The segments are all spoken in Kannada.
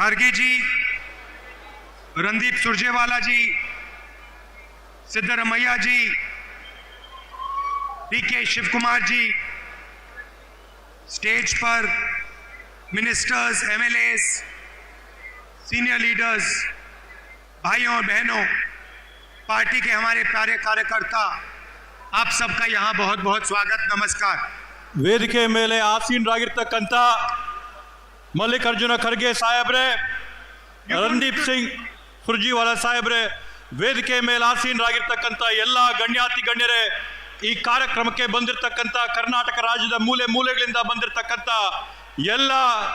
खड़गे ji Randeep Surjewala ji Siddaramaiah ji D K Shiva Kumar ji stage पर मिनिस्टर्स एमएलएस सीनियर लीडर्स भाइयों और बहनों पार्टी के हमारे प्यारे कार्यकर्ता आप सबका यहाँ बहुत बहुत स्वागत नमस्कार ವೇದಿಕೆ ಮೇಲೆ ಆಸೀನರಾಗಿರ್ತಕ್ಕಂಥ ಮಲ್ಲಿಕಾರ್ಜುನ ಖರ್ಗೆ ಸಾಹೇಬ್ರೆ ರಣದೀಪ್ ಸಿಂಗ್ ಸುರ್ಜಿವಾಲಾ ಸಾಹೇಬ್ರೆ ವೇದಿಕೆ ಮೇಲೆ ಆಸೀನರಾಗಿರ್ತಕ್ಕಂಥ ಎಲ್ಲ ಗಣ್ಯಾತಿ ಗಣ್ಯರೇ ಈ ಕಾರ್ಯಕ್ರಮಕ್ಕೆ ಬಂದಿರತಕ್ಕಂಥ ಕರ್ನಾಟಕ ರಾಜ್ಯದ ಮೂಲೆ ಮೂಲೆಗಳಿಂದ ಬಂದಿರತಕ್ಕಂಥ ಎಲ್ಲ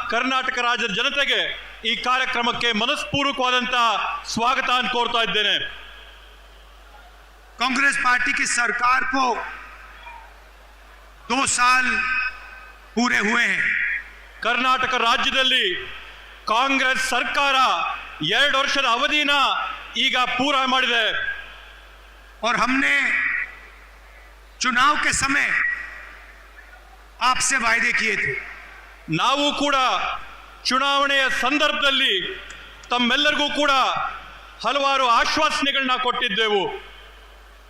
ಕರ್ನಾಟಕ ರಾಜ್ಯದ ಜನತೆಗೆ ಈ ಕಾರ್ಯಕ್ರಮಕ್ಕೆ ಮನಸ್ಪೂರ್ವಕವಾದಂಥ ಸ್ವಾಗತ ಅಂತ ಕೋರ್ತಾ ಇದ್ದೇನೆ कांग्रेस पार्टी की सरकार को दो साल पूरे हुए हैं ಕರ್ನಾಟಕ ರಾಜ್ಯದಲ್ಲಿ ಕಾಂಗ್ರೆಸ್ ಸರ್ಕಾರ ಎರಡು ವರ್ಷದ ಅವಧಿನ ಈಗ ಪೂರ ಮಾಡಿದೆ और हमने चुनाव के समय आपसे वायदे किए थे ನಾವು ಕೂಡ ಚುನಾವಣೆಯ ಸಂದರ್ಭದಲ್ಲಿ ತಮ್ಮೆಲ್ಲರಿಗೂ ಕೂಡ ಹಲವಾರು ಆಶ್ವಾಸನೆಗಳನ್ನ ಕೊಟ್ಟಿದ್ದೆವು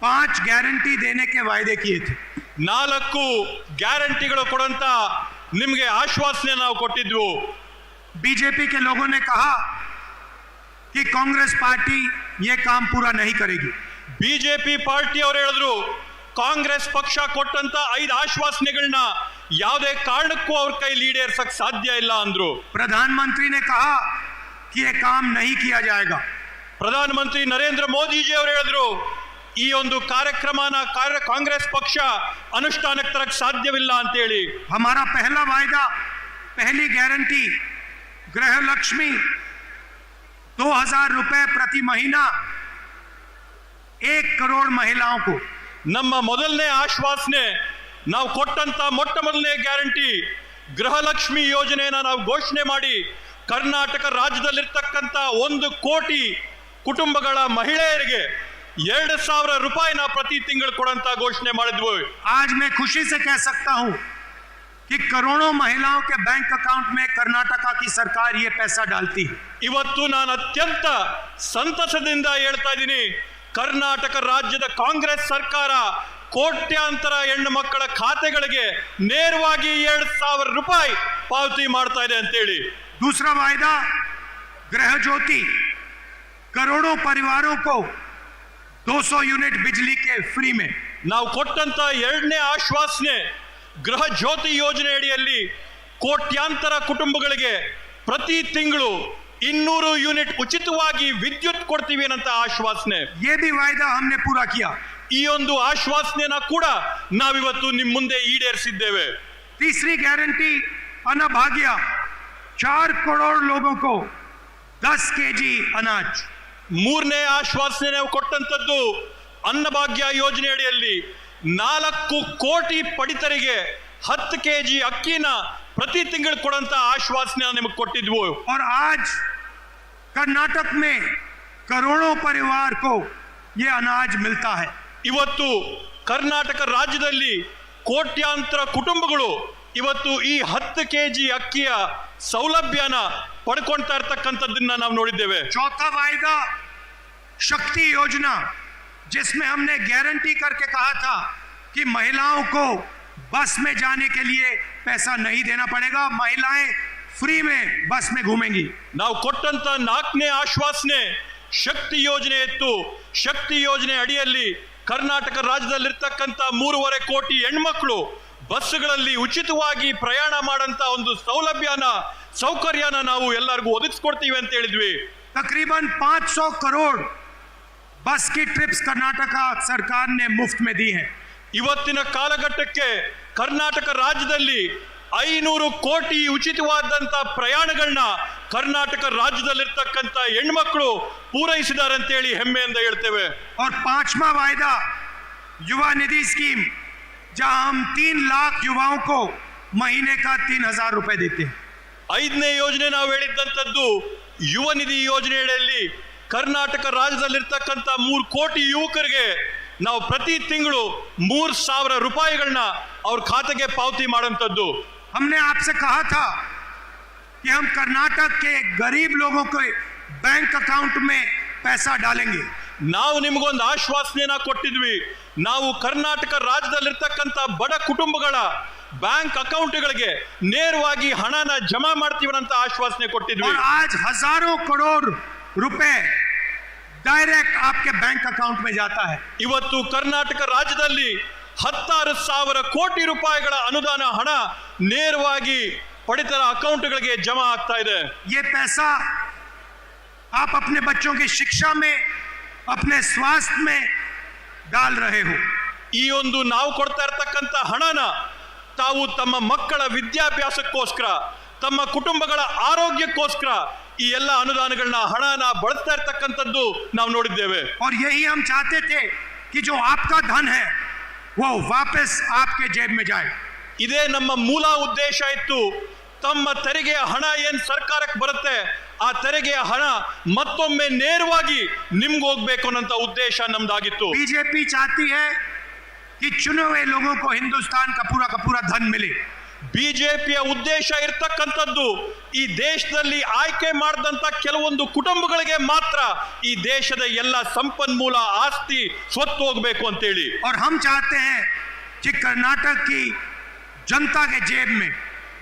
पांच गारंटी देने के वायदे किए थे ನಾಲ್ಕು ಗ್ಯಾರಂಟಿಗಳು ಕೊಡಂತ ನಿಮಗೆ ಆಶ್ವಾಸನೆ ನಾವು ಕೊಟ್ಟಿದ್ವು बीजेपी के लोगों ने कहा कि कांग्रेस पार्टी ये काम पूरा नहीं करेगी ಬಿಜೆಪಿ ಪಾರ್ಟಿಯವರು ಹೇಳಿದ್ರು ಕಾಂಗ್ರೆಸ್ ಪಕ್ಷ ಕೊಟ್ಟಂತ ಐದು ಆಶ್ವಾಸನೆಗಳನ್ನ ಯಾವುದೇ ಕಾರಣಕ್ಕೂ ಅವ್ರ ಕೈಲಿ ಈಡೇರ್ಸಕ್ ಸಾಧ್ಯ ಇಲ್ಲ ಅಂದ್ರು प्रधानमंत्री ने कहा कि ये काम नहीं किया जाएगा ಪ್ರಧಾನಮಂತ್ರಿ ನರೇಂದ್ರ ಮೋದಿಜಿ ಅವರು ಹೇಳಿದ್ರು ಈ ಒಂದು ಕಾರ್ಯಕ್ರಮನ ಕಾರ್ಯ ಕಾಂಗ್ರೆಸ್ ಪಕ್ಷ ಅನುಷ್ಠಾನಕ್ಕೆ ತರಕ್ ಸಾಧ್ಯವಿಲ್ಲ ಅಂತೇಳಿ हमारा पहला वायदा पहली गारंटी गृह लक्ष्मी दो हजार रुपए प्रति महीना एक करोड़ महिलाओं को ನಮ್ಮ ಮೊದಲನೇ ಆಶ್ವಾಸನೆ ನಾವು ಕೊಟ್ಟಂತ ಮೊಟ್ಟ ಮೊದಲನೇ ಗ್ಯಾರಂಟಿ ಗೃಹಲಕ್ಷ್ಮಿ ಯೋಜನೆಯನ್ನ ನಾವು ಘೋಷಣೆ ಮಾಡಿ ಕರ್ನಾಟಕ ರಾಜ್ಯದಲ್ಲಿರ್ತಕ್ಕಂಥ ಒಂದು ಕೋಟಿ ಕುಟುಂಬಗಳ ಮಹಿಳೆಯರಿಗೆ ಎರಡು ಸಾವಿರ ರೂಪಾಯಿನ ಪ್ರತಿ ತಿಂಗಳು ಕೊಡಂತ ಘೋಷಣೆ ಮಾಡಿದ್ವು आज मैं खुशी से कह सकता हूं कि करोड़ों महिलाओं के बैंक अकाउंट में कर्नाटका की सरकार ये पैसा डालती है ಇವತ್ತು ನಾನು ಅತ್ಯಂತ ಸಂತಸದಿಂದ ಹೇಳ್ತಾ ಇದ್ದೀನಿ ಕರ್ನಾಟಕ ರಾಜ್ಯದ ಕಾಂಗ್ರೆಸ್ ಸರ್ಕಾರ ಕೋಟ್ಯಾಂತರ ಹೆಣ್ಣು ಮಕ್ಕಳ ಖಾತೆಗಳಿಗೆ ನೇರವಾಗಿ ಎರಡು ಸಾವಿರ ರೂಪಾಯಿ ಪಾವತಿ ಮಾಡ್ತಾ ಇದೆ ಅಂತೇಳಿ दूसरा वायदा गृह ज्योति करोड़ों परिवारों को 200 यूनिट बिजली के फ्री में ನಾವು ಕೊಟ್ಟಂತ ಎರಡನೇ ಆಶ್ವಾಸನೆ ಗೃಹ ಜ್ಯೋತಿ ಯೋಜನೆ ಅಡಿಯಲ್ಲಿ ಕೋಟ್ಯಾಂತರ ಕುಟುಂಬಗಳಿಗೆ ಪ್ರತಿ ತಿಂಗಳು ಇನ್ನೂರು ಯೂನಿಟ್ ಉಚಿತವಾಗಿ ವಿದ್ಯುತ್ ಕೊಡ್ತೀವಿ ಅನ್ನಂತ ಆಶ್ವಾಸನೆ ये भी वायदा हमने पूरा किया ಈ ಒಂದು ಆಶ್ವಾಸನೆಯನ್ನ ಕೂಡ ನಾವಿವತ್ತು ನಿಮ್ಮ ಮುಂದೆ ಈಡೇರಿಸಿದ್ದೇವೆ तीसरी गारंटी अनभाग्य चार करोड़ लोगों को 10 केजी अनाज ಮೂರನೇ ಆಶ್ವಾಸನೆ ನಾವು ಕೊಟ್ಟಂತದ್ದು ಅನ್ನಭಾಗ್ಯ ಯೋಜನೆ ಅಡಿಯಲ್ಲಿ ನಾಲ್ಕು ಕೋಟಿ ಪಡಿತರಿಗೆ ಹತ್ತು ಕೆ ಜಿ ಅಕ್ಕಿನ ಪ್ರತಿ ತಿಂಗಳು ಕೊಡಂತ ಆಶ್ವಾಸನೆ ನಿಮಗೆ ಕೊಟ್ಟಿದ್ವು और आज कर्नाटक में करोड़ों परिवार को ये अनाज मिलता है ಇವತ್ತು ಕರ್ನಾಟಕ ರಾಜ್ಯದಲ್ಲಿ ಕೋಟ್ಯಾಂತರ ಕುಟುಂಬಗಳು ಇವತ್ತು ಈ ಹತ್ತು ಕೆ ಜಿ ಅಕ್ಕಿಯ ಸೌಲಭ್ಯನ ಪಡ್ಕೊಳ್ತಾ ಇರ್ತಕ್ಕಂಥದ್ದನ್ನ ನಾವು ನೋಡಿದ್ದೇವೆ चौथा वायदा शक्ति योजना जिसमें हमने गारंटी करके कहा था कि महिलाओं को बस में जाने के लिए पैसा नहीं देना पड़ेगा महिलाएं फ्री में बस में घूमेंगी ನಾವು ಕೊಟ್ಟಂತ ನಾಲ್ಕನೇ ಆಶ್ವಾಸನೆ ಶಕ್ತಿ ಯೋಜನೆ ಇತ್ತು ಶಕ್ತಿ ಯೋಜನೆ ಅಡಿಯಲ್ಲಿ ಕರ್ನಾಟಕ ರಾಜ್ಯದಲ್ಲಿರ್ತಕ್ಕಂಥ ಮೂರುವರೆ ಕೋಟಿ ಹೆಣ್ಮಕ್ಳು ಬಸ್ಸುಗಳಲ್ಲಿ ಉಚಿತವಾಗಿ ಪ್ರಯಾಣ ಮಾಡಂತ ಒಂದು ಸೌಲಭ್ಯನ ಸೌಕರ್ಯನ ನಾವು ಎಲ್ಲರಿಗೂ ಒದಗಿಸ್ಕೊಡ್ತೀವಿ ಅಂತ ಹೇಳಿದ್ವಿ तकरीबन 500 करोड़ बस की ट्रिप्स कर्नाटका सरकार ने मुफ्त में दी हैं ಇವತ್ತಿನ ಕಾಲಘಟ್ಟಕ್ಕೆ ಕರ್ನಾಟಕ ರಾಜ್ಯದಲ್ಲಿ ಐನೂರು ಕೋಟಿ ಉಚಿತವಾದಂತ ಪ್ರಯಾಣಗಳನ್ನ ಕರ್ನಾಟಕ ರಾಜ್ಯದಲ್ಲಿರ್ತಕ್ಕಂಥ ಹೆಣ್ಮಕ್ಳು ಪೂರೈಸಿದ್ದಾರೆ ಅಂತೇಳಿ ಹೆಮ್ಮೆಯಿಂದ ಹೇಳ್ತೇವೆ और पांचवा वायदा युवा निधि स्कीम जहां हम तीन लाख युवाओं को महीने का तीन हजार रुपए देते हैं ಐದನೇ ಯೋಜನೆ ನಾವು ಹೇಳಿದ್ದಂಥದ್ದು ಯುವ ನಿಧಿ ಯೋಜನೆಯಲ್ಲಿ ಕರ್ನಾಟಕ ರಾಜ್ಯದಲ್ಲಿರ್ತಕ್ಕಂಥ ಮೂರು ಕೋಟಿ ಯುವಕರಿಗೆ ನಾವು ಪ್ರತಿ ತಿಂಗಳು ಮೂರು ಸಾವಿರ ರೂಪಾಯಿಗಳನ್ನ ಅವ್ರ ಖಾತೆಗೆ ಪಾವತಿ ಮಾಡೋಂಥದ್ದು हमने आपसे कहा था कि हम कर्नाटक के गरीब लोगों के बैंक अकाउंट में पैसा डालेंगे ನಾವು ನಿಮಗೊಂದು ಆಶ್ವಾಸನೆಯನ್ನ ಕೊಟ್ಟಿದ್ವಿ ನಾವು ಕರ್ನಾಟಕ ರಾಜ್ಯದಲ್ಲಿರ್ತಕ್ಕಂಥ ಬಡ ಕುಟುಂಬಗಳ ಬ್ಯಾಂಕ್ ಅಕೌಂಟ್ಗಳಿಗೆ ನೇರವಾಗಿ ಹಣನ ಜಮಾ ಮಾಡ್ತೀವನಂತ ಆಶ್ವಾಸನೆ ಕೊಟ್ಟಿದ್ವಿ और आज हजारों करोड़ रुपए डायरेक्ट आपके बैंक अकाउंट में जाता है ಇವತ್ತು ಕರ್ನಾಟಕ ರಾಜ್ಯದಲ್ಲಿ ಹತ್ತಾರು ಸಾವಿರ ಕೋಟಿ ರೂಪಾಯಿಗಳ ಅನುದಾನ ಹಣ ನೇರವಾಗಿ ಪಡಿತರ ಅಕೌಂಟ್ಗಳಿಗೆ ಜಮಾ ಆಗ್ತಾ ಇದೆ ये पैसा आप अपने बच्चों की शिक्षा में अपने स्वास्थ्य में डाल रहे हो ಈ ಒಂದು ನಾವು ಕೊಡ್ತಾ ಇರ್ತಕ್ಕಂಥ ಹಣನ ತಾವು ತಮ್ಮ ಮಕ್ಕಳ ವಿದ್ಯಾಭ್ಯಾಸಕ್ಕೋಸ್ಕರ ತಮ್ಮ ಕುಟುಂಬಗಳ ಆರೋಗ್ಯಕ್ಕೋಸ್ಕರ ಈ ಎಲ್ಲ ಅನುದಾನಗಳನ್ನ ಹಣನ ಬಳಸ್ತಾ ಇರ್ತಕ್ಕಂಥದ್ದು ನಾವು ನೋಡಿದ್ದೇವೆ और यही हम चाहते थे कि जो आपका धन है वो वापस आपके जेब में जाए ಇದೇ ನಮ್ಮ ಮೂಲ ಉದ್ದೇಶ ಇತ್ತು ತಮ್ಮ ತೆರಿಗೆಯ ಹಣ ಏನ್ ಸರ್ಕಾರಕ್ಕೆ ಬರುತ್ತೆ ಆ ತೆರಿಗೆಯ ಹಣ ಮತ್ತೊಮ್ಮೆ ನೇರವಾಗಿ ನಿಮ್ಗೆ ಹೋಗ್ಬೇಕು ಅನ್ನೋಂಥ ಉದ್ದೇಶ ನಮ್ದಾಗಿತ್ತು बीजेपी चाहती है कि चुने हुए लोगों को हिंदुस्तान का पूरा का पूरा धन मिले ಬಿಜೆಪಿಯ ಉದ್ದೇಶ ಇರ್ತಕ್ಕಂಥದ್ದು ಈ ದೇಶದಲ್ಲಿ ಆಯ್ಕೆ ಮಾಡಿದಂತ ಕೆಲವೊಂದು ಕುಟುಂಬಗಳಿಗೆ ಮಾತ್ರ ಈ ದೇಶದ ಎಲ್ಲ ಸಂಪನ್ಮೂಲ ಆಸ್ತಿ ಸ್ವತ್ತು ಹೋಗ್ಬೇಕು ಅಂತೇಳಿ और हम चाहते हैं कि कर्नाटक की जनता के जेब में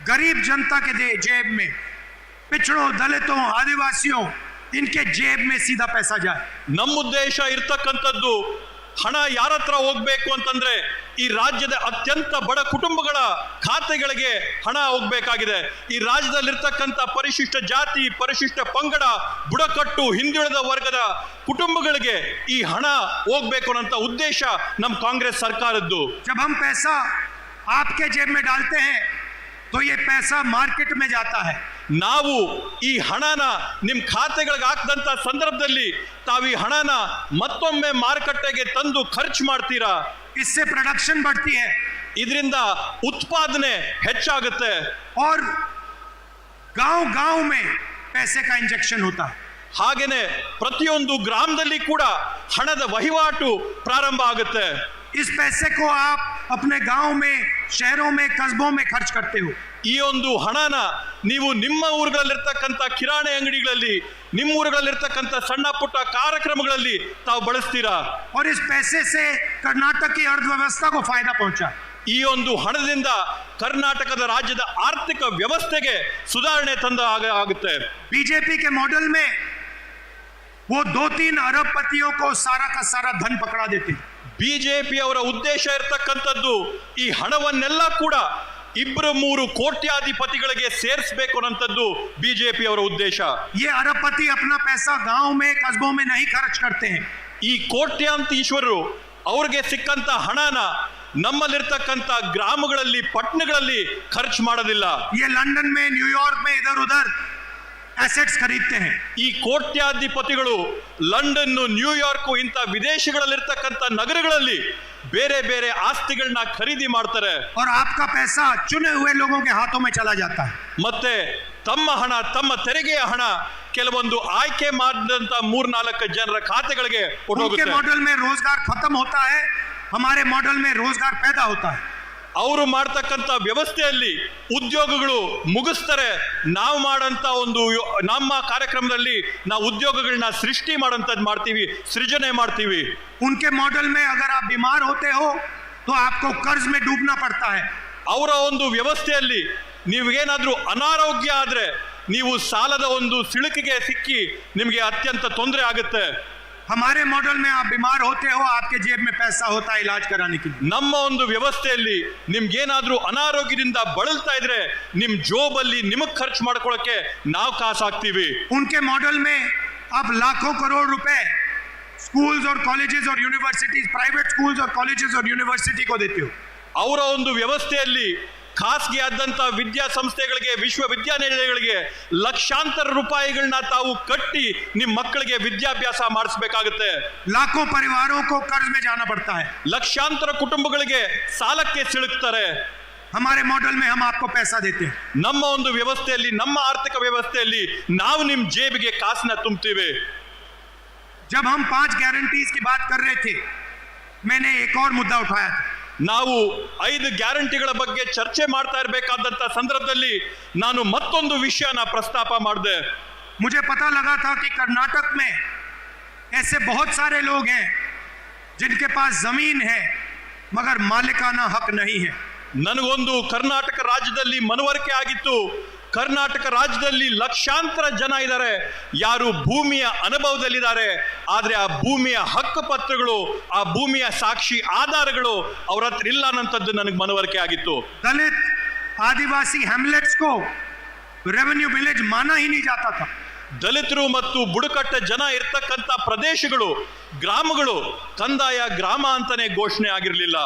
गरीब जनता के दे- जेब में पिछड़ों दलितों आदिवासियों इनके जेब में सीधा पैसा जाए ನಮ್ಮ ಉದ್ದೇಶ ಇರ್ತಕ್ಕಂಥದ್ದು ಹಣ ಯಾರ ಹತ್ರ ಹೋಗ್ಬೇಕು ಅಂತಂದ್ರೆ ಈ ರಾಜ್ಯದ ಅತ್ಯಂತ ಬಡ ಕುಟುಂಬಗಳ ಖಾತೆಗಳಿಗೆ ಹಣ ಹೋಗ್ಬೇಕಾಗಿದೆ ಈ ರಾಜ್ಯದಲ್ಲಿರ್ತಕ್ಕಂಥ ಪರಿಶಿಷ್ಟ ಜಾತಿ ಪರಿಶಿಷ್ಟ ಪಂಗಡ ಬುಡಕಟ್ಟು ಹಿಂದುಳಿದ ವರ್ಗದ ಕುಟುಂಬಗಳಿಗೆ ಈ ಹಣ ಹೋಗ್ಬೇಕು ಅನ್ನೋಂಥ ಉದ್ದೇಶ ನಮ್ಮ ಕಾಂಗ್ರೆಸ್ ಸರ್ಕಾರದ್ದು जब हम पैसा आपके जेब में डालते हैं तो ये पैसा मार्केट में जाता है ನಾವು ಈ ಹಣನ ನಿಮ್ಮ ಖಾತೆಗಳಿಗೆ ಹಾಕಿದಂಥ ಸಂದರ್ಭದಲ್ಲಿ ತಾವು ಈ ಹಣನ ಮತ್ತೊಮ್ಮೆ ಮಾರುಕಟ್ಟೆಗೆ ತಂದು ಖರ್ಚು ಮಾಡ್ತೀರಾ इससे प्रोडक्शन बढ़ती है ಇದರಿಂದ ಉತ್ಪಾದನೆ ಹೆಚ್ಚಾಗುತ್ತೆ और गांव गांव में पैसे का इंजेक्शन होता है ಹಾಗೇನೆ ಪ್ರತಿಯೊಂದು ಗ್ರಾಮದಲ್ಲಿ ಕೂಡ ಹಣದ ವಹಿವಾಟು ಪ್ರಾರಂಭ ಆಗುತ್ತೆ इस पैसे को आप अपने गांव में शहरों में कस्बों में खर्च करते हो ಈ ಒಂದು ಹಣನ ನೀವು ನಿಮ್ಮ ಊರುಗಳಲ್ಲಿರ್ತಕ್ಕಂಥ ಕಿರಾಣಿ ಅಂಗಡಿಗಳಲ್ಲಿ ನಿಮ್ಮ ಊರುಗಳಲ್ಲಿರ್ತಕ್ಕಂಥ ಸಣ್ಣ ಪುಟ್ಟ ಕಾರ್ಯಕ್ರಮಗಳಲ್ಲಿ ತಾವು ಬಳಸ್ತೀರಾ और इस पैसे से कर्नाटक की अर्थव्यवस्था को फायदा पहुंचा ಈ ಒಂದು ಹಣದಿಂದ ಕರ್ನಾಟಕದ ರಾಜ್ಯದ ಆರ್ಥಿಕ ವ್ಯವಸ್ಥೆಗೆ ಸುಧಾರಣೆ ತಂದ ಆಗ ಆಗುತ್ತೆ बीजेपी के मॉडल में वो दो तीन अरबपतियों को सारा का सारा धन पकड़ा देते ಬಿಜೆಪಿ ಅವರ ಉದ್ದೇಶ ಇರತಕ್ಕಂಥದ್ದು ಈ ಹಣವನ್ನೆಲ್ಲ ಕೂಡ ಇಬ್ಬರು ಮೂರು ಕೋಟ್ಯಾಧಿಪತಿಗಳಿಗೆ ಸೇರಿಸಬೇಕು ಅನ್ನೋಂಥದ್ದು ಬಿಜೆಪಿ ಅವರ ಉದ್ದೇಶ ये अरबपति अपना पैसा गांव में कस्बों में नहीं खर्च करते हैं ಈ ಕೋಟ್ಯಾಂತೀಶ್ವರರು ಅವ್ರಿಗೆ ಸಿಕ್ಕಂತ ಹಣನ ನಮ್ಮಲ್ಲಿರ್ತಕ್ಕಂಥ ಗ್ರಾಮಗಳಲ್ಲಿ ಪಟ್ಟಣಗಳಲ್ಲಿ ಖರ್ಚು ಮಾಡೋದಿಲ್ಲ ये लंदन में न्यूयॉर्क में इधर उधर एसेट्स खरीदते हैं ಈ ಕೋಟ್ಯಾಧಿಪತಿಗಳು ಲಂಡನ್ ನ್ಯೂಯಾರ್ಕ್ ಇಂಥ ವಿದೇಶಗಳಲ್ಲಿರ್ತಕ್ಕಂಥ ನಗರಗಳಲ್ಲಿ ಬೇರೆ ಬೇರೆ ಆಸ್ತಿಗಳನ್ನ ಖರೀದಿ ಮಾಡ್ತಾರೆ और आपका पैसा चुने हुए लोगों के हाथों में चला जाता है ಮತ್ತೆ ತಮ್ಮ ಹಣ ತಮ್ಮ ತೆರಿಗೆಯ ಹಣ ಕೆಲವೊಂದು ಆಯ್ಕೆ ಮಾಡಿದಂತ ಮೂರ್ನಾಲ್ಕು ಜನರ ಖಾತೆಗಳಿಗೆ उनके ಹೊರಟೋಗುತ್ತೆ मॉडल में रोजगार खत्म होता है हमारे मॉडल में रोजगार पैदा होता है ಅವರು ಮಾಡ್ತಕ್ಕಂಥ ವ್ಯವಸ್ಥೆಯಲ್ಲಿ ಉದ್ಯೋಗಗಳು ಮುಗಿಸ್ತಾರೆ. ನಾವು ಮಾಡೋಂಥ ಒಂದು ನಮ್ಮ ಕಾರ್ಯಕ್ರಮದಲ್ಲಿ ನಾವು ಉದ್ಯೋಗಗಳನ್ನ ಸೃಷ್ಟಿ ಮಾಡೋಂಥದ್ದು ಮಾಡ್ತೀವಿ ಸೃಜನೆ ಮಾಡ್ತೀವಿ. ಉನ್ಕೆ ಮಾಡಲ್ ಮೇ ಅಗರ್ ಬಿಮಾರ್ ಹೋತೆ ಹೋ ತೋ ಆಪ್ಕೋ ಕರ್ಜ್ ಮೇ ಡೂಬ್ನಾ ಪಡ್ತಾ ಹೈ. ಅವರ ಒಂದು ವ್ಯವಸ್ಥೆಯಲ್ಲಿ ನೀವೇನಾದರೂ ಅನಾರೋಗ್ಯ ಆದರೆ ನೀವು ಸಾಲದ ಒಂದು ಸಿಳುಕಿಗೆ ಸಿಕ್ಕಿ ನಿಮಗೆ ಅತ್ಯಂತ ತೊಂದರೆ ಆಗುತ್ತೆ. हमारे मॉडल में आप बीमार होते हो आपके जेब में पैसा होता है इलाज कराने के लिए ನಮ್ಮ ಒಂದು ವ್ಯವಸ್ಥೆಯಲ್ಲಿ ನಿಮ್ಗೇನಾದ್ರೂ ಅನಾರೋಗ್ಯದಿಂದ ಬಳಲ್ತಾ ಇದ್ರೆ ನಿಮ್ ಜೋಬಲ್ಲಿ ನಿಮಗ್ ಖರ್ಚು ಮಾಡ್ಕೊಳಕ್ಕೆ ನಾವು ಕಾಸು ಹಾಕ್ತೀವಿ उनके मॉडल में आप लाखों करोड़ रुपए स्कूल्स और कॉलेजेस और यूनिवर्सिटीज प्राइवेट स्कूल्स और कॉलेजेस और यूनिवर्सिटी को देते हो ಅವರ ಒಂದು ವ್ಯವಸ್ಥೆಯಲ್ಲಿ ಖಾಸಗಿ ಆದಂತ ವಿದ್ಯಾಸಂಸ್ಥೆಗಳಿಗೆ ವಿಶ್ವವಿದ್ಯಾನಿಲಯಗಳಿಗೆ ಲಕ್ಷಾಂತರ ರೂಪಾಯಿಗಳನ್ನ ತಾವು ಕಟ್ಟಿ ನಿಮ್ಮ ಮಕ್ಕಳಿಗೆ ವಿದ್ಯಾಭ್ಯಾಸ ಮಾಡಿಸ್ಬೇಕಾಗುತ್ತೆ लाखों परिवारों को कर्ज में जाना पड़ता है ಲಕ್ಷಾಂತರ ಕುಟುಂಬಗಳಿಗೆ ಸಾಲಕ್ಕೆ ಸಿಲುಕ್ತಾರೆ हमारे मॉडल में हम आपको पैसा देते हैं ನಮ್ಮ ಒಂದು ವ್ಯವಸ್ಥೆಯಲ್ಲಿ ನಮ್ಮ ಆರ್ಥಿಕ ವ್ಯವಸ್ಥೆಯಲ್ಲಿ ನಾವು ನಿಮ್ ಜೇಬಿಗೆ ಕಾಸನ್ನ ತುಂಬ್ತೀವಿ जब हम पांच गारंटीज की बात कर रहे थे मैंने एक और मुद्दा उठाया था ನಾವು ಐದು ಗ್ಯಾರಂಟಿಗಳ ಬಗ್ಗೆ ಚರ್ಚೆ ಮಾಡ್ತಾ ಇರಬೇಕಾದಂತ ಸಂದರ್ಭದಲ್ಲಿ ನಾನು ಮತ್ತೊಂದು ವಿಷಯನ ಪ್ರಸ್ತಾಪ ಮಾಡಿದೆ मुझे पता लगा था कि कर्नाटक में ऐसे बहुत सारे लोग हैं जिनके पास जमीन है मगर मालिकाना हक नहीं है ನನಗೊಂದು ಕರ್ನಾಟಕ ರಾಜ್ಯದಲ್ಲಿ ಮನವರಿಕೆ ಆಗಿತ್ತು ಕರ್ನಾಟಕ ರಾಜ್ಯದಲ್ಲಿ ಲಕ್ಷಾಂತರ ಜನ ಇದ್ದಾರೆ ಯಾರು ಭೂಮಿಯ ಅನುಭವದಲ್ಲಿದ್ದಾರೆ ಆದ್ರೆ ಆ ಭೂಮಿಯ ಹಕ್ಕು ಪತ್ರಗಳು ಆ ಭೂಮಿಯ ಸಾಕ್ಷಿ ಆಧಾರಗಳು ಅವ್ರ ಹತ್ರ ಇಲ್ಲ ಅನ್ನೋಂಥದ್ದು ನನಗೆ ಮನವರಿಕೆ ಆಗಿತ್ತು दलित आदिवासी हैमलेट्स को रेवेन्यू विलेज माना ही नहीं जाता था ದಲಿತರು ಮತ್ತು ಬುಡಕಟ್ಟ ಜನ ಇರ್ತಕ್ಕಂಥ ಪ್ರದೇಶಗಳು ಗ್ರಾಮಗಳು ಕಂದಾಯ ಗ್ರಾಮ ಅಂತಾನೆ ಘೋಷಣೆ ಆಗಿರಲಿಲ್ಲ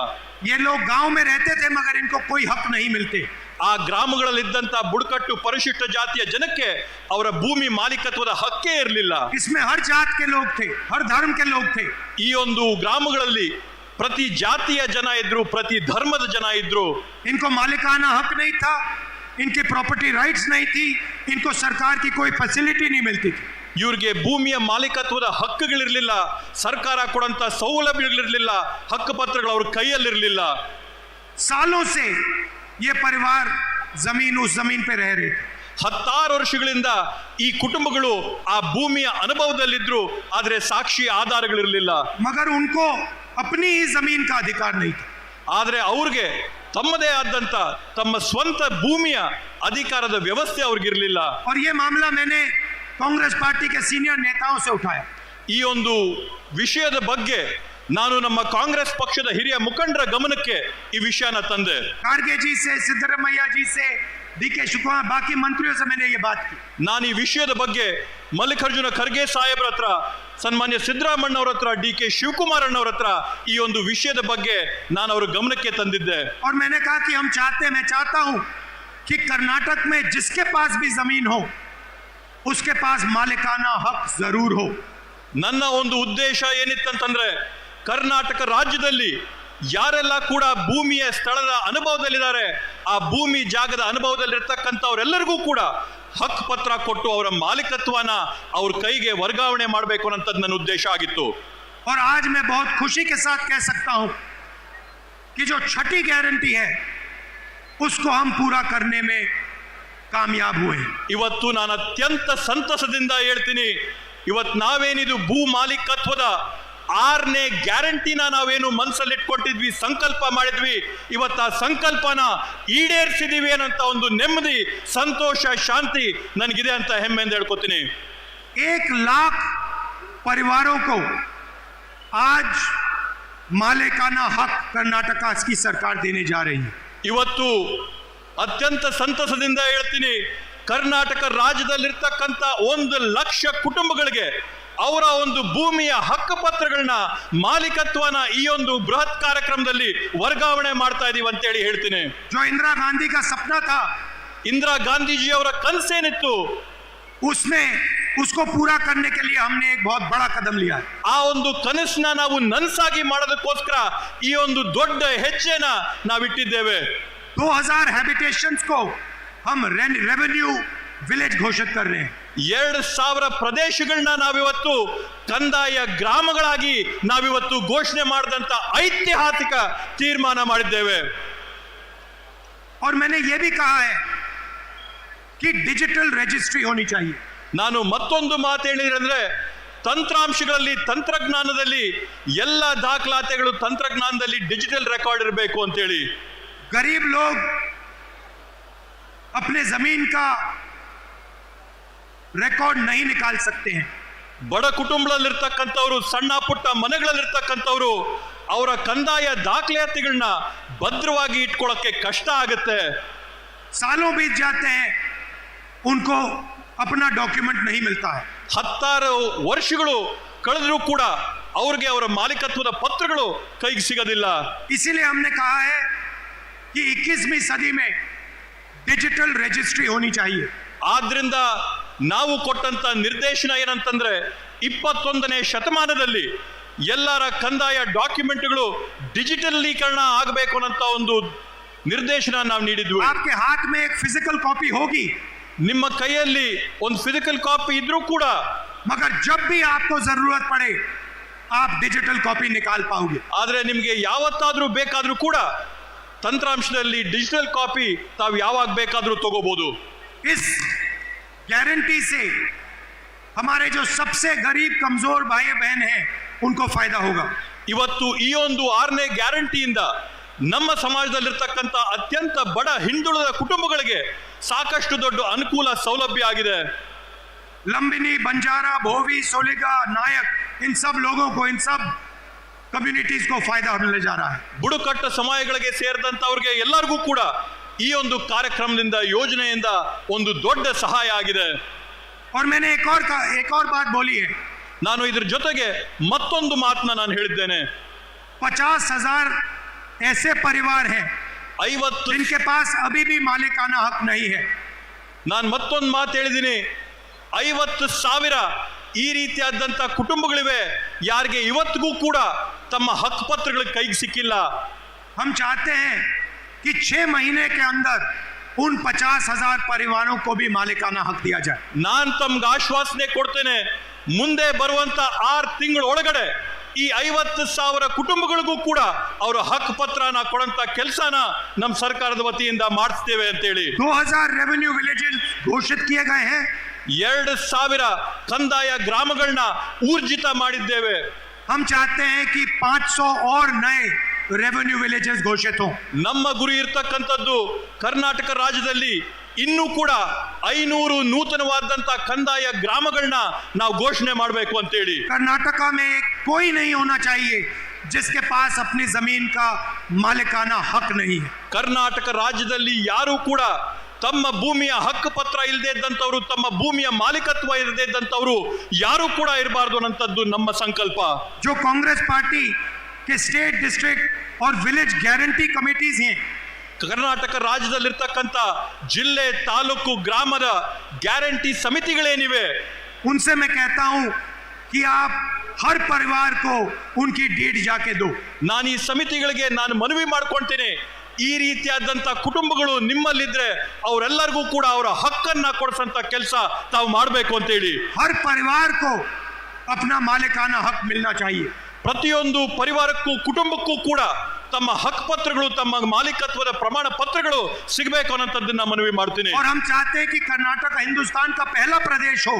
ये लोग गांव में रहते थे मगर इनको कोई हक नहीं मिलते ಆ ಗ್ರಾಮಗಳಲ್ಲಿದ್ದಂಥ ಬುಡಕಟ್ಟು ಪರಿಶಿಷ್ಟ ಜಾತಿಯ ಜನಕ್ಕೆ ಅವರ ಭೂಮಿ ಮಾಲೀಕತ್ವದ ಹಕ್ಕೇ ಇರಲಿಲ್ಲ. ಇಸ್ಮೆ ಹರ್ ಜಾತ್ ಕೆ ಹರ್ ಧರ್ಮ ಕೆ ಈ ಒಂದು ಗ್ರಾಮಗಳಲ್ಲಿ ಪ್ರತಿ ಜಾತಿಯ ಜನ ಇದ್ರು ಪ್ರತಿ ಧರ್ಮದ ಜನ ಇದ್ರು. ಇನ್ಕೋ ಮಾಲೀಕಾನ ಹಕ್ ನೈ ಇನ್ಕೆ ಪ್ರಾಪರ್ಟಿ ರೈಟ್ಸ್ ನೈತಿ ಇನ್ಕೋ ಸರ್ಕಾರ ಕಿ ಫೆಸಿಲಿಟಿ ನೀ ಮಿಲ್ತಿ ಇವರಿಗೆ ಭೂಮಿಯ ಮಾಲೀಕತ್ವದ ಹಕ್ಕುಗಳಿರಲಿಲ್ಲ ಸರ್ಕಾರ ಕೊಡಂತ ಸೌಲಭ್ಯಗಳಿರಲಿಲ್ಲ ಹಕ್ಕು ಪತ್ರಗಳು ಅವ್ರ ಕೈಯಲ್ಲಿರಲಿಲ್ಲ. ಸಾಲೋ ಸೇ ये परिवार जमीन उस जमीन पे रह रहे थे ಹತ್ತಾರು ವರ್ಷಗಳಿಂದ ಈ ಕುಟುಂಬಗಳು ಆ ಭೂಮಿಯ ಅನುಭವದಲ್ಲಿದ್ರು ಆದ್ರೆ ಸಾಕ್ಷಿ ಆಧಾರಗಳಿರ್ಲಿಲ್ಲ मगर उनको अपनी ही जमीन का अधिकार नहीं था ಆದ್ರೆ ಅವ್ರಿಗೆ ತಮ್ಮದೇ ಆದಂತ ತಮ್ಮ ಸ್ವಂತ ಭೂಮಿಯ ಅಧಿಕಾರದ ವ್ಯವಸ್ಥೆ ಅವ್ರಿಗಿರ್ಲಿಲ್ಲ और ये मामला मैंने कांग्रेस पार्टी के सीनियर नेताओं से उठाया ಈ ಒಂದು ವಿಷಯದ ಬಗ್ಗೆ ನಾನು ನಮ್ಮ ಕಾಂಗ್ರೆಸ್ ಪಕ್ಷದ ಹಿರಿಯ ಮುಖಂಡರ ಗಮನಕ್ಕೆ ಈ ವಿಷಯನ ತಂದೆ खारगे जी से सिद्धरमैया जी से डी के शिवकुमार बाकी मंत्रियों से मैंने ये बात की ನಾನು ಈ ವಿಷಯದ ಬಗ್ಗೆ ಮಲ್ಲಿಕಾರ್ಜುನ ಖರ್ಗೆ ಸಾಹೇಬ್ರ ಹತ್ರ ಸನ್ಮಾನ್ಯ ಸಿದ್ದರಾಮಣ್ಣವ್ರ ಹತ್ರ ಡಿ ಕೆ ಶಿವಕುಮಾರ್ ಅಣ್ಣವ್ರ ಹತ್ರ ಈ ಒಂದು ವಿಷಯದ ಬಗ್ಗೆ ನಾನು ಅವ್ರ ಗಮನಕ್ಕೆ ತಂದಿದ್ದೆ और मैंने कहा कि हम चाहते मैं चाहता हूं कि कर्नाटक में जिसके पास भी जमीन हो उसके पास मालिकाना हक जरूर हो ನನ್ನ ಒಂದು ಉದ್ದೇಶ ಏನಿತ್ತಂತಂದ್ರೆ ಕರ್ನಾಟಕ ರಾಜ್ಯದಲ್ಲಿ ಯಾರೆಲ್ಲ ಕೂಡ ಭೂಮಿಯ ಸ್ಥಳದ ಅನುಭವದಲ್ಲಿದ್ದಾರೆ ಆ ಭೂಮಿ ಜಾಗದ ಅನುಭವದಲ್ಲಿರ್ತಕ್ಕಂಥವ್ರೆಲ್ಲರಿಗೂ ಕೂಡ ಹಕ್ಕು ಪತ್ರ ಕೊಟ್ಟು ಅವರ ಮಾಲೀಕತ್ವನ ಅವ್ರ ಕೈಗೆ ವರ್ಗಾವಣೆ ಮಾಡಬೇಕು ಅನ್ನೋಂಥದ್ದು ನನ್ನ ಉದ್ದೇಶ ಆಗಿತ್ತು और आज मैं बहुत खुशी के साथ कह सकता हूं कि जो छठी गारंटी है उसको हम पूरा करने में कामयाब हुए हैं ಇವತ್ತು ನಾನು ಅತ್ಯಂತ ಸಂತಸದಿಂದ ಹೇಳ್ತೀನಿ ಇವತ್ತು ನಾವೇನಿದು ಭೂ ಮಾಲೀಕತ್ವದ ಆರನೇ ಗ್ಯಾರಂಟಿನ ನಾವೇನು ಮನಸ್ಸಲ್ಲಿ ಇಟ್ಕೊಟ್ಟಿದ್ವಿ ಸಂಕಲ್ಪ ಮಾಡಿದ್ವಿ ಇವತ್ತು ಆ ಸಂಕಲ್ಪನ ಈಡೇರಿಸಿದೀವಿ ಅನ್ನೋಂಥ ಒಂದು ನೆಮ್ಮದಿ ಸಂತೋಷ ಶಾಂತಿ ನನಗಿದೆ ಅಂತ ಹೆಮ್ಮೆ ಎಂದು ಹೇಳ್ಕೊತೀನಿ. ಏಕ್ ಲಾಖ್ ಪರಿವಾರಕ್ಕೂ ಆಜ್ ಮಾಲೇಕಾನ ಹಕ್ ಕರ್ನಾಟಕ ಅಸ್ಕಿ ಸರ್ಕಾರ ದೇನೆ ಜಾರಿ. ಇವತ್ತು ಅತ್ಯಂತ ಸಂತಸದಿಂದ ಹೇಳ್ತೀನಿ ಕರ್ನಾಟಕ ರಾಜ್ಯದಲ್ಲಿರ್ತಕ್ಕಂಥ ಒಂದು ಲಕ್ಷ ಕುಟುಂಬಗಳಿಗೆ ಅವರ ಒಂದು ಭೂಮಿಯ ಹಕ್ಕು ಪತ್ರಗಳನ್ನ ಮಾಲೀಕತ್ವನ ಈ ಒಂದು ಬೃಹತ್ ಕಾರ್ಯಕ್ರಮದಲ್ಲಿ ವರ್ಗಾವಣೆ ಮಾಡ್ತಾ ಇದೀವಿ ಅಂತೇಳಿ ಹೇಳ್ತೀನಿ जो इंदिरा गांधी का सपना था ಇಂದಿರಾ ಗಾಂಧೀಜಿ ಅವರ ಕನಸೇನಿತ್ತು उसने उसको पूरा करने के लिए हमने एक बहुत बड़ा कदम लिया है ಆ ಒಂದು ಕನಸನ್ನ ನಾವು ನನ್ಸಾಗಿ ಮಾಡೋದಕ್ಕೋಸ್ಕರ ಈ ಒಂದು ದೊಡ್ಡ ಹೆಜ್ಜೆನ ನಾವಿಟ್ಟಿದ್ದೇವೆ 2000 हैबिटेशंस को हम रेवेन्यू विलेज घोषित कर रहे हैं ಎರಡು ಸಾವಿರ ಪ್ರದೇಶಗಳನ್ನ ನಾವಿವತ್ತು ಕಂದಾಯ ಗ್ರಾಮಗಳಾಗಿ ನಾವಿವತ್ತು ಘೋಷಣೆ ಮಾಡಿದಂತ ಐತಿಹಾಸಿಕ ತೀರ್ಮಾನ ಮಾಡಿದ್ದೇವೆ और मैंने ये भी कहा है कि डिजिटल रजिस्ट्री होनी चाहिए ನಾನು ಮತ್ತೊಂದು ಮಾತು ಹೇಳಿದ್ರೆ ತಂತ್ರಾಂಶಗಳಲ್ಲಿ ತಂತ್ರಜ್ಞಾನದಲ್ಲಿ ಎಲ್ಲ ದಾಖಲಾತಿಗಳು ತಂತ್ರಜ್ಞಾನದಲ್ಲಿ ಡಿಜಿಟಲ್ ರೆಕಾರ್ಡ್ ಇರಬೇಕು ಅಂತೇಳಿ गरीब लोग अपने जमीन का रिकॉर्ड नहीं निकाल सकते हैं ಬಡ ಕುಟುಂಬದಲ್ಲಿರ್ತಕ್ಕಂಥವ್ರು ಸಣ್ಣ ಪುಟ್ಟ ಮನೆಗಳಲ್ಲಿರ್ತಕ್ಕಂಥವ್ರು ಅವರ ಕಂದಾಯ ದಾಖಲಾತಿಗಳನ್ನ ಭದ್ರವಾಗಿ ಇಟ್ಕೊಳ್ಳೋಕೆ ಕಷ್ಟ ಆಗುತ್ತೆ सालों बीत जाते हैं उनको अपना डॉक्यूमेंट नहीं मिलता है ಹತ್ತಾರು ವರ್ಷಗಳು ಕಳೆದರೂ ಕೂಡ ಅವ್ರಿಗೆ ಅವರ ಮಾಲೀಕತ್ವದ ಪತ್ರಗಳು ಕೈಗೆ ಸಿಗೋದಿಲ್ಲ इसीलिए हमने कहा है कि 21वीं सदी में डिजिटल रजिस्ट्री होनी चाहिए ಆದ್ರಿಂದ ನಾವು ಕೊಟ್ಟಂತ ನಿರ್ದೇಶನ ಏನಂತಂದ್ರೆ ಇಪ್ಪತ್ತೊಂದನೇ ಶತಮಾನದಲ್ಲಿ ಎಲ್ಲರ ಕಂದಾಯ ಡಾಕ್ಯುಮೆಂಟ್ಗಳು ಡಿಜಿಟಲೀಕರಣ ಆಗಬೇಕು ಅನ್ನೋಂಥ ಒಂದು ನಿರ್ದೇಶನ ನಾವು ನೀಡಿದ್ವಿ आपके हाथ में एक फिजिकल कॉपी होगी ನಿಮ್ಮ ಕೈಯಲ್ಲಿ ಒಂದು ಫಿಸಿಕಲ್ ಕಾಪಿ ಇದ್ರೂ ಕೂಡ मगर जब भी आपको जरूरत पड़े आप डिजिटल कॉपी निकाल पाओगे ಆದರೆ ನಿಮಗೆ ಯಾವತ್ತಾದ್ರೂ ಬೇಕಾದ್ರೂ ಕೂಡ ತಂತ್ರಾಂಶದಲ್ಲಿ ಡಿಜಿಟಲ್ ಕಾಪಿ ತಾವು ಯಾವಾಗ ಬೇಕಾದ್ರೂ ತಗೋಬಹುದು इस गारंटी से हमारे जो सबसे गरीब कमजोर भाई बहन हैं उनको फायदा होगा ಇವತ್ತು ಈ ಒಂದು ಆರನೇ ಗ್ಯಾರಂಟಿಯಿಂದ ನಮ್ಮ ಸಮಾಜದಲ್ಲಿರ್ತಕ್ಕಂಥ ಅತ್ಯಂತ ಬಡ ಹಿಂದುಳಿದ ಕುಟುಂಬಗಳಿಗೆ ಸಾಕಷ್ಟು ದೊಡ್ಡ ಅನುಕೂಲ ಸೌಲಭ್ಯ ಆಗಿದೆ लंबिनी बंजारा भोवी सोलेगा नायक इन सब लोगों को इन सब कम्युनिटीज को फायदा मिलने जा रहा है ಬುಡಕಟ್ಟು ಸಮಯಗಳಿಗೆ ಸೇರಿದಂತವ್ರಿಗೆ ಎಲ್ಲರಿಗೂ ಕೂಡ ಈ ಒಂದು ಕಾರ್ಯಕ್ರಮದಿಂದ ಯೋಜನೆಯಿಂದ ಒಂದು ದೊಡ್ಡ ಸಹಾಯ ಆಗಿದೆ और मैंने एक और का, एक और बात बोली है ನಾನು ಇದ್ರ ಜೊತೆಗೆ ಮತ್ತೊಂದು ಮಾತನ್ನ ನಾನು ಹೇಳಿದ್ದೇನೆ पचास हजार ऐसे परिवार हैं ಐವತ್ತು जिनके पास अभी भी मालिकाना हक नहीं है ನಾನು ಮತ್ತೊಂದು ಮಾತು ಹೇಳಿದ್ದೀನಿ ಐವತ್ತು ಸಾವಿರ ಈ ರೀತಿಯಾದಂಥ ಕುಟುಂಬಗಳಿವೆ ಯಾರಿಗೆ ಇವತ್ತಿಗೂ ಕೂಡ ತಮ್ಮ ಹಕ್ಕುಪತ್ರಗಳ ಕೈಗೆ ಸಿಕ್ಕಿಲ್ಲ हम चाहते हैं कि छह महीने के अंदर उन पचास हजार परिवारों को भी मालिकाना हक दिया जाए ನಾನು ತಮ್ಗೆ ಆಶ್ವಾಸನೆ ಕೊಡ್ತೇನೆ ಮುಂದೆ ಬರುವಂತ ಆರು ತಿಂಗಳ ಒಳಗಡೆ ಈ ಐವತ್ತು ಸಾವಿರ ಕುಟುಂಬಗಳಿಗೂ ಕೂಡ ಅವರ ಹಕ್ಕು ಪತ್ರನ ಕೊಡಂತ ಕೆಲಸನ ನಮ್ಮ ಸರ್ಕಾರದ ವತಿಯಿಂದ ಮಾಡಿಸ್ತೇವೆ ಅಂತೇಳಿ 2000 रेवेन्यू विलेजेस घोषित किए गए हैं ಎರಡು ಸಾವಿರ ಕಂದಾಯ ಗ್ರಾಮಗಳನ್ನ ಊರ್ಜಿತ ಮಾಡಿದ್ದೇವೆ हम चाहते हैं कि 500 और नए रेवेन्यू विलेजेस घोषित हों ನಮ್ಮ ಗುರಿ ಇರ್ತಕ್ಕಂಥದ್ದು ಕರ್ನಾಟಕ ರಾಜ್ಯದಲ್ಲಿ ಇನ್ನೂ ಕೂಡ ಐನೂರು ನೂತನವಾದಂತ ಕಂದಾಯ ಗ್ರಾಮಗಳನ್ನ ನಾವು ಘೋಷಣೆ ಮಾಡಬೇಕು ಅಂತೇಳಿ कर्नाटका में कोई नहीं होना चाहिए जिसके पास अपनी जमीन का मालिकाना हक नहीं है ಕರ್ನಾಟಕ ರಾಜ್ಯದಲ್ಲಿ ಯಾರು ಕೂಡ ತಮ್ಮ ಭೂಮಿಯ ಹಕ್ಕು ಪತ್ರ ಇಲ್ಲದೆ ಇದ್ದಂಥವ್ರು ತಮ್ಮ ಭೂಮಿಯ ಮಾಲೀಕತ್ವ ಇಲ್ಲದೆ ಇದ್ದಂಥವ್ರು ಯಾರು ಕೂಡ ಇರಬಾರ್ದು ಅನ್ನೋಂಥದ್ದು ನಮ್ಮ ಸಂಕಲ್ಪ जो कांग्रेस पार्टी के स्टेट डिस्ट्रिक्ट और विलेज गारंटी कमिटीज हैं ಕರ್ನಾಟಕ ರಾಜ್ಯದಲ್ಲಿರ್ತಕ್ಕಂಥ ಜಿಲ್ಲೆ ತಾಲೂಕು ಗ್ರಾಮದ ಗ್ಯಾರಂಟಿ ಸಮಿತಿಗಳೇನಿವೆ उनसे मैं कहता हूं कि आप हर परिवार को उनकी डीड जाके दो ನಾನು ಈ ಸಮಿತಿಗಳಿಗೆ ನಾನು ಮನವಿ ಮಾಡ್ಕೊಳ್ತೇನೆ ಈ ರೀತಿಯಾದಂಥ ಕುಟುಂಬಗಳು ನಿಮ್ಮಲ್ಲಿದ್ರೆ ಅವರೆಲ್ಲರಿಗೂ ಕೂಡ ಅವರ ಹಕ್ಕನ್ನ ಕೊಡಿಸಂತ ಕೆಲಸ ತಾವು ಮಾಡಬೇಕು ಅಂತೇಳಿ हर परिवार को अपना मालिकाना हक मिलना चाहिए ಪ್ರತಿಯೊಂದು ಪರಿವಾರಕ್ಕೂ ಕುಟುಂಬಕ್ಕೂ ಕೂಡ ತಮ್ಮ ಹಕ್ಕು ಪತ್ರಗಳು ತಮ್ಮ ಮಾಲೀಕತ್ವದ ಪ್ರಮಾಣ ಪತ್ರಗಳು ಸಿಗಬೇಕು ಅನ್ನೋಂಥದ್ದನ್ನ ಮನವಿ ಮಾಡ್ತೀನಿ और हम चाहते हैं कि कर्नाटक हिंदुस्तान का पहला प्रदेश हो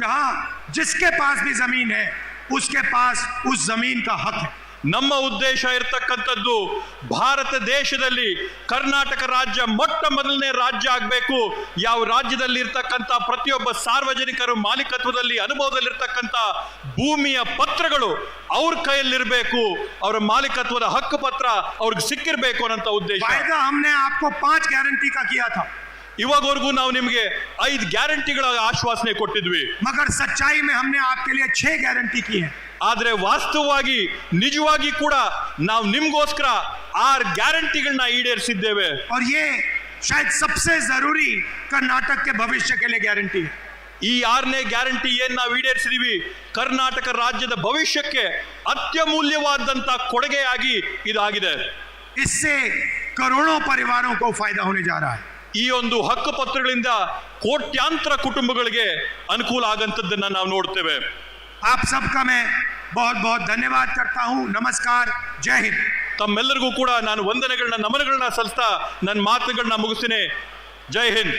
जहां जिसके पास भी जमीन है उसके पास उस जमीन का हक है ನಮ್ಮ ಉದ್ದೇಶ ಇರತಕ್ಕಂಥದ್ದು ಭಾರತ ದೇಶದಲ್ಲಿ ಕರ್ನಾಟಕ ರಾಜ್ಯ ಮೊಟ್ಟ ಮೊದಲನೇ ರಾಜ್ಯ ಆಗಬೇಕು. ಯಾವ ರಾಜ್ಯದಲ್ಲಿ ಇರ್ತಕ್ಕಂಥ ಪ್ರತಿಯೊಬ್ಬ ಸಾರ್ವಜನಿಕರು ಮಾಲೀಕತ್ವದಲ್ಲಿ ಅನುಭವದಲ್ಲಿರ್ತಕ್ಕಂಥ ಭೂಮಿಯ ಪತ್ರಗಳು ಅವ್ರ ಕೈಯಲ್ಲಿರಬೇಕು. ಅವರ ಮಾಲೀಕತ್ವದ ಹಕ್ಕು ಪತ್ರ ಅವ್ರಿಗೆ ಸಿಕ್ಕಿರಬೇಕು ಅನ್ನೋ ಉದ್ದೇಶ. ಪಾಂಚ್ ಗ್ಯಾರಂಟಿ ಕಾ ಇವಾಗವರೆಗೂ ನಾವು ನಿಮಗೆ ಐದು ಗ್ಯಾರಂಟಿಗಳ ಆಶ್ವಾಸನೆ ಕೊಟ್ಟಿದ್ವಿ. ಮಗರ್ ಸಚ್ಚಾಯಿ ಮೇ ಹಮ್ನೆ ಆಪ್ಕೆ ಲಿಯೆ ಛೇ ಗ್ಯಾರಂಟಿ ಕಿ ಹೈ ಆದ್ರೆ ವಾಸ್ತವವಾಗಿ ನಿಜವಾಗಿ ಕೂಡ ನಾವು ನಿಮ್ಗೋಸ್ಕರ ಆರು ಗ್ಯಾರಂಟಿಗಳನ್ನ ಈಡೇರಿಸಿದ್ದೇವೆ और ये शायद सबसे जरूरी कर्नाटक के भविष्य के लिए गारंटी है ಈ ಆರನೇ ಗ್ಯಾರಂಟಿ ಏನ್ ನಾವು ಈಡೇರಿಸಿದೀವಿ ಕರ್ನಾಟಕ ರಾಜ್ಯದ ಭವಿಷ್ಯಕ್ಕೆ ಅತ್ಯಮೂಲ್ಯವಾದಂತ ಕೊಡುಗೆಯಾಗಿ ಇದಾಗಿದೆ इससे करोड़ों परिवारों को फायदा होने जा रहा है ಈ ಒಂದು ಹಕ್ಕು ಪತ್ರಗಳಿಂದ ಕೋಟ್ಯಾಂತರ ಕುಟುಂಬಗಳಿಗೆ ಅನುಕೂಲ ಆಗಂತದ್ದನ್ನ ನಾವು ನೋಡ್ತೇವೆ आप सबका मैं बहुत बहुत धन्यवाद करता हूं नमस्कार जय हिंद ತಮ್ಮೆಲ್ಲರಿಗೂ ಕೂಡ ನಾನು ವಂದನೆಗಳನ್ನ ನಮನಗಳನ್ನ ಸಲ್ಲಿಸ್ತಾ ನನ್ನ ಮಾತುಗಳನ್ನ ಮುಗಿಸ್ತೀನಿ ಜೈ ಹಿಂದ್